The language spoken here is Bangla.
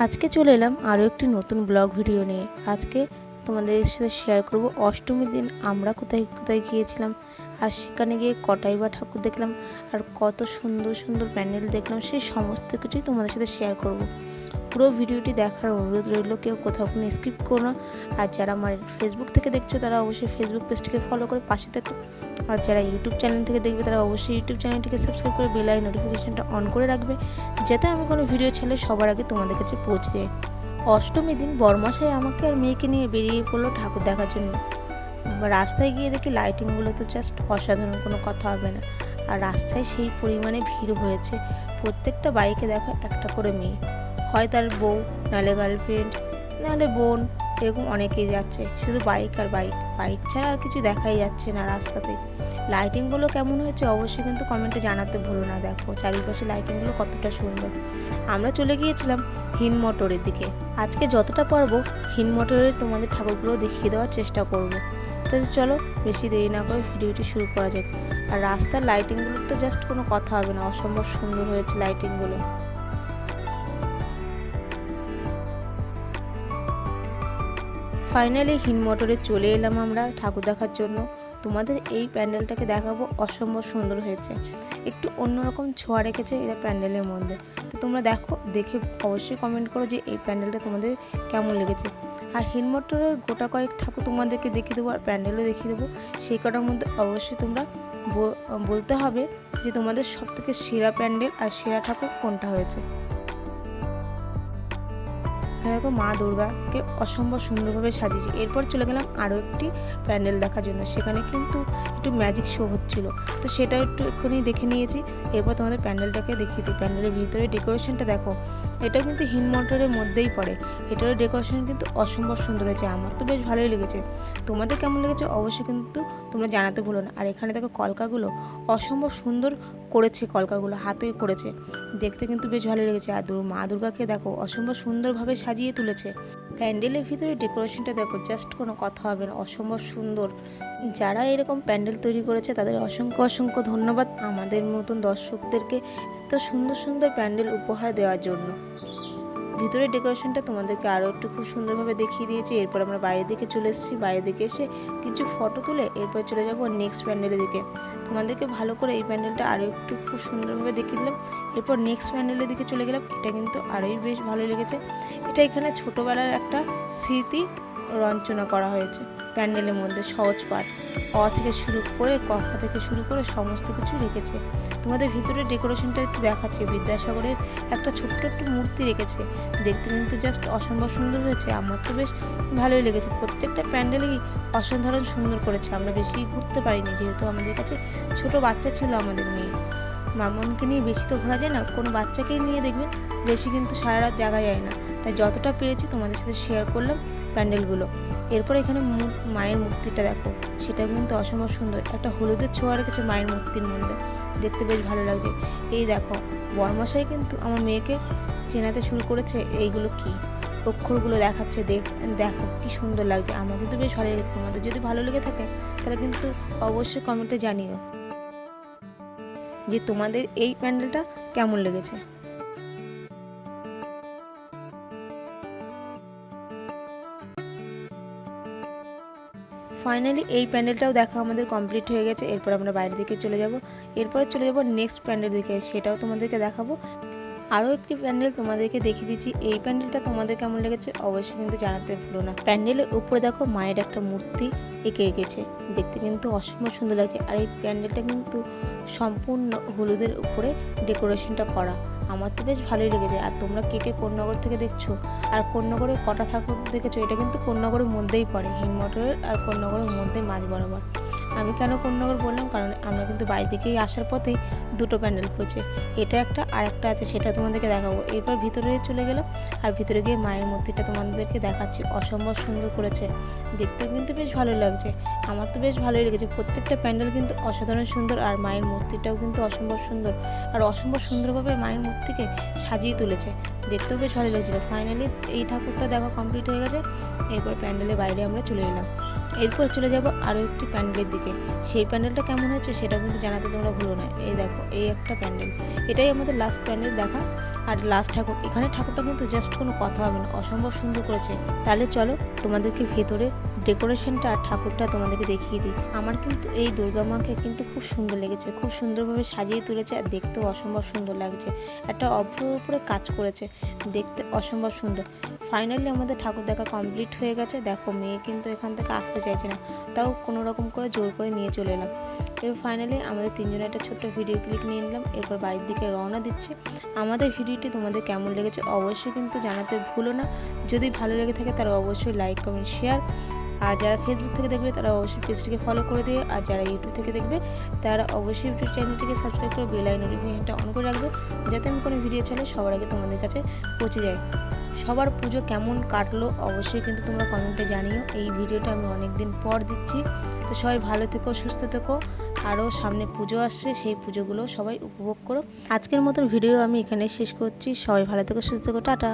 আজকে চলে এলাম আরও একটি নতুন ব্লগ ভিডিও নিয়ে। আজকে তোমাদের সাথে শেয়ার করব অষ্টমীর দিন আমরা কোথায় কোথায় গিয়েছিলাম আর সেখানে গিয়ে কটাই বা ঠাকুর দেখলাম আর কত সুন্দর সুন্দর প্যান্ডেল দেখলাম সেই সমস্ত কিছুই তোমাদের সাথে শেয়ার করব। পুরো ভিডিওটি দেখার অনুরোধ রইল, কেউ কোথাও কোনো স্কিপ করো না। আর যারা আমার ফেসবুক থেকে দেখছ, তারা অবশ্যই ফেসবুক পেজটিকে ফলো করে পাশে থেকো। আর যারা ইউটিউব চ্যানেল থেকে দেখবে, তারা অবশ্যই ইউটিউব চ্যানেলটিকে সাবস্ক্রাইব করে বেল আই নোটিফিকেশনটা অন করে রাখবে, যাতে আমি কোনো ভিডিও ছাড়লে সবার আগে তোমাদের কাছে পৌঁছে যায় অষ্টমী দিন বরমাসায় আমাকে আর মেয়েকে নিয়ে বেরিয়ে পড়ল ঠাকুর দেখার জন্য। রাস্তায় গিয়ে দেখি লাইটিংগুলো তো জাস্ট অসাধারণ, কোনো কথা হবে না। আর রাস্তায় সেই পরিমাণে ভিড় হয়েছে। প্রত্যেকটা বাইকে দেখো একটা করে মেয়ে। হয় তার বউ, নাহলে গার্লফ্রেন্ড নাহলে বোন, এরকম অনেকেই যাচ্ছে। শুধু বাইক আর বাইক বাইক ছাড়া আর কিছু দেখাই যাচ্ছে না রাস্তাতে। লাইটিংগুলো কেমন হয়েছে অবশ্যই কিন্তু কমেন্টে জানাতে ভুলো না, দেখো। চারিপাশে লাইটিংগুলো কতটা সুন্দর। আমরা চলে গিয়েছিলাম হিন মোটরের দিকে। আজকে যতটা পারব হিন মোটরের তোমাদের ঠাকুরগুলো দেখিয়ে দেওয়ার চেষ্টা করব। তো চলো, বেশি দেরি না করে ভিডিওটি শুরু করা যাক। আর রাস্তার লাইটিংগুলোর তো জাস্ট কোনো কথা হবে না, অসম্ভব সুন্দর হয়েছে লাইটিংগুলো ফাইনালি হিন মোটরে চলে এলাম আমরা ঠাকুর দেখার জন্য। তোমাদের এই প্যান্ডেলটাকে দেখাবো অসম্ভব সুন্দর হয়েছে। একটু অন্যরকম ছোঁয়া রেখেছে এরা প্যান্ডেলের মধ্যে। তো তোমরা দেখো, দেখে অবশ্যই কমেন্ট করো যে এই প্যান্ডেলটা তোমাদের কেমন লেগেছে। আর হিন মোটরে গোটা কয়েক ঠাকুর তোমাদেরকে দেখিয়ে দেবো আর প্যান্ডেলও দেখিয়ে দেবো। সেই কটার মধ্যে অবশ্যই তোমরা বলতে হবে যে তোমাদের সবথেকে সেরা প্যান্ডেল আর সেরা ঠাকুর কোনটা হয়েছে। এখানে দেখো মা দুর্গাকে অসম্ভব সুন্দরভাবে সাজিয়েছে। এরপর চলে গেলাম আরও একটি প্যান্ডেল দেখার জন্য। সেখানে কিন্তু একটু ম্যাজিক শো হচ্ছিল। তো সেটা একটু এক্ষুনি দেখে নিয়েছি। এরপর তোমাদের প্যান্ডেলটাকে দেখিয়ে দিই। প্যান্ডেলের ভিতরে ডেকোরেশনটা দেখো, এটা কিন্তু হিন মোটরের মধ্যেই পড়ে। এটারও ডেকোরেশন কিন্তু অসম্ভব সুন্দর হয়েছে। আমার তো বেশ ভালোই লেগেছে। তোমাদের কেমন লেগেছে অবশ্যই কিন্তু তোমরা জানাতে ভুলো না। আর এখানে দেখো কলকাগুলো অসম্ভব সুন্দর করেছে, কলকাগুলো হাতে করেছে। দেখতে কিন্তু বেশ ভালো লেগেছে। আর মা দুর্গাকে দেখো অসম্ভব সুন্দরভাবে সাজিয়ে তুলেছে। প্যান্ডেলের ভিতরে ডেকোরেশনটা দেখো জাস্ট কোনো কথা হবে না, অসম্ভব সুন্দর। যারা এরকম প্যান্ডেল তৈরি করেছে, তাদের অসংখ্য অসংখ্য ধন্যবাদ আমাদের মতন দর্শকদেরকে এত সুন্দর সুন্দর প্যান্ডেল উপহার দেওয়ার জন্য। ভিতরের ডেকোরেশনটা তোমাদেরকে আরও একটু খুব সুন্দরভাবে দেখিয়ে দিয়েছি। এরপর আমরা বাইরের দিকে চলে এসেছি। বাইরের দিকে এসে কিছু ফটো তুলে এরপর চলে যাব নেক্সট প্যান্ডেলের দিকে। তোমাদেরকে ভালো করে এই প্যান্ডেলটা আরও একটু খুব সুন্দরভাবে দেখিয়ে দিলাম। এরপর নেক্সট প্যান্ডেলের দিকে চলে গেলাম। এটা কিন্তু আরোই বেশ ভালো লেগেছে। এটা এখানে ছোটোবেলার একটা স্মৃতি। রঞ্চনা করা হয়েছে। প্যান্ডেলের মধ্যে সহজ পাঠ অ থেকে শুরু করে কখা থেকে শুরু করে সমস্ত কিছু রেখেছে। তোমাদের ভিতরে ডেকোরেশনটা একটু দেখাচ্ছে। বিদ্যাসাগরের একটা ছোট্ট একটু মূর্তি রেখেছে। দেখতে কিন্তু জাস্ট অসম্ভব সুন্দর হয়েছে। আমার তো বেশ ভালোই লেগেছে। প্রত্যেকটা প্যান্ডেলই অসাধারণ সুন্দর করেছে। আমরা বেশি ঘুরতে পারিনি, যেহেতু আমাদের কাছে ছোট বাচ্চা ছিল আমাদের মেয়ে। মামামকে নিয়ে বেশি তো ঘোরা যায় না, কোনো বাচ্চাকেই নিয়ে দেখবেন, বেশি কিন্তু সারা রাত জাগা যায় না। তাই যতটা পেরেছি তোমাদের সাথে শেয়ার করলাম প্যান্ডেলগুলো। এরপর এখানে মায়ের মূর্তিটা দেখো, সেটা কিন্তু অসম্ভব সুন্দর। একটা হলুদের ছোঁয়া রেখেছে মায়ের মূর্তির মধ্যে। দেখতে বেশ ভালো লাগছে। এই দেখো, বরমশাই কিন্তু আমার মেয়েকে চেনাতে শুরু করেছে, এইগুলো কি? অক্ষরগুলো দেখাচ্ছে, দেখ, দেখো, কি সুন্দর লাগছে। আমার কিন্তু বেশ ভালো লেগেছে তোমাদের। যদি ভালো লেগে থাকে, তাহলে কিন্তু অবশ্যই কমেন্টে জানিও। যে তোমাদের এই প্যান্ডেলটা কেমন লেগেছে? ফাইনালি এই প্যান্ডেলটাও দেখা আমাদের কমপ্লিট হয়ে গেছে। এরপর আমরা বাইরের দিকে চলে যাব। এরপর চলে যাব নেক্সট প্যান্ডেল দিকে। সেটাও তোমাদেরকে দেখাবো। আরও একটি প্যান্ডেল তোমাদেরকে দেখিয়ে দিচ্ছি। এই প্যান্ডেলটা তোমাদের কেমন লেগেছে অবশ্যই কিন্তু জানাতে ভুলো না। প্যান্ডেলের উপরে দেখো মায়ের একটা মূর্তি এঁকে রেখেছে। দেখতে কিন্তু অসম্ভব সুন্দর লাগছে। আর এই প্যান্ডেলটা কিন্তু সম্পূর্ণ হলুদের উপরে ডেকোরেশনটা করা। আমার তো বেশ ভালোই লেগেছে। আর তোমরা কে কে কোন নগর থেকে দেখছ? আর কোন নগরে কটা ঠাকুর দেখেছ? এটা কিন্তু কোন নগরের মধ্যেই পড়ে। হিমমটরের আর কোন নগরের মধ্যে মাঝ বরাবর। আমি কেন কোন নগর বললাম? কারণ আমরা কিন্তু বাড়ি থেকেই আসার পথেই দুটো প্যান্ডেল পড়েছে এটা একটা আর একটা আছে, সেটা তোমাদেরকে দেখাবো। এরপর ভিতরে চলে গেলাম, আর ভিতরে গিয়ে মায়ের মূর্তিটা তোমাদেরকে দেখাচ্ছি। অসম্ভব সুন্দর করেছে। দেখতেও কিন্তু বেশ ভালো লাগছে। আমার তো বেশ ভালোই লেগেছে। প্রত্যেকটা প্যান্ডেল কিন্তু অসাধারণ সুন্দর, আর মায়ের মূর্তিটাও কিন্তু অসম্ভব সুন্দর। আর অসম্ভব সুন্দরভাবে মায়ের মূর্তিকে সাজিয়ে তুলেছে। দেখতেও বেশ ভালো লাগছিল। ফাইনালি এই ঠাকুরটা দেখা কমপ্লিট হয়ে গেছে। এরপর প্যান্ডেলের বাইরে আমরা চলে এলাম। এরপর চলে যাব আরও একটি প্যান্ডেলের দিকে। সেই প্যান্ডেলটা কেমন হয়েছে সেটা কিন্তু জানাতে তোমরা ভুলো না। এই দেখো, এই একটা প্যান্ডেল। এটাই আমাদের লাস্ট প্যান্ডেল দেখা। আর লাস্ট ঠাকুর, এখানে ঠাকুরটা কিন্তু জাস্ট কোনো কথা হবে না। অসম্ভব সুন্দর করেছে। তাহলে চলো তোমাদেরকে ভেতরে ডেকোরেশনটা আর ঠাকুরটা তোমাদেরকে দেখিয়ে দিই। আমার কিন্তু এই দুর্গা মাকে কিন্তু খুব সুন্দর লেগেছে, খুব সুন্দরভাবে সাজিয়ে তুলেছে আর দেখতেও অসম্ভব সুন্দর লাগছে। একটা অভ্রের উপরে কাজ করেছে, দেখতে অসম্ভব সুন্দর। ফাইনালি আমাদের ঠাকুর দেখা কমপ্লিট হয়ে গেছে। দেখো, মেয়ে কিন্তু এখান থেকে আসতে চাইছে না, তাও কোনো রকম করে জোর করে নিয়ে চলে এলাম। এর ফাইনালি আমাদের তিনজনের একটা ছোট্ট ভিডিও ক্লিক নিয়ে নিলাম, এরপর বাড়ির দিকে রওনা দিচ্ছে। আমাদের ভিডিওটি তোমাদের কেমন লেগেছে অবশ্যই কিন্তু জানাতে ভুলো না। যদি ভালো লেগে থাকে তারা অবশ্যই লাইক কমেন্ট শেয়ার আর যারা ফেসবুক থেকে দেখবে, তারা অবশ্যই পেজটিকে ফলো করে দিও। আর যারা ইউটিউব থেকে দেখবে, তারা অবশ্যই ইউটিউব চ্যানেলটিকে সাবস্ক্রাইব করে বেল আই নোটিফিকেশনটা অন করে রাখবে, যাতে আমি কোনো ভিডিও চালে সবার আগে তোমাদের কাছে পৌঁছে যায়। সবার পুজো কেমন কাটলো, অবশ্যই কিন্তু তোমরা কমেন্টে জানিও। এই ভিডিওটা আমি অনেক দিন পর দিচ্ছি। তো সবাই ভালো থেকো, সুস্থ থেকো। আরও সামনে পুজো আসছে, সেই পুজোগুলো সবাই উপভোগ করো। আজকের মতন ভিডিও আমি এখানে শেষ করছি। সবাই ভালো থেকো, সুস্থ থেকো। টাটা।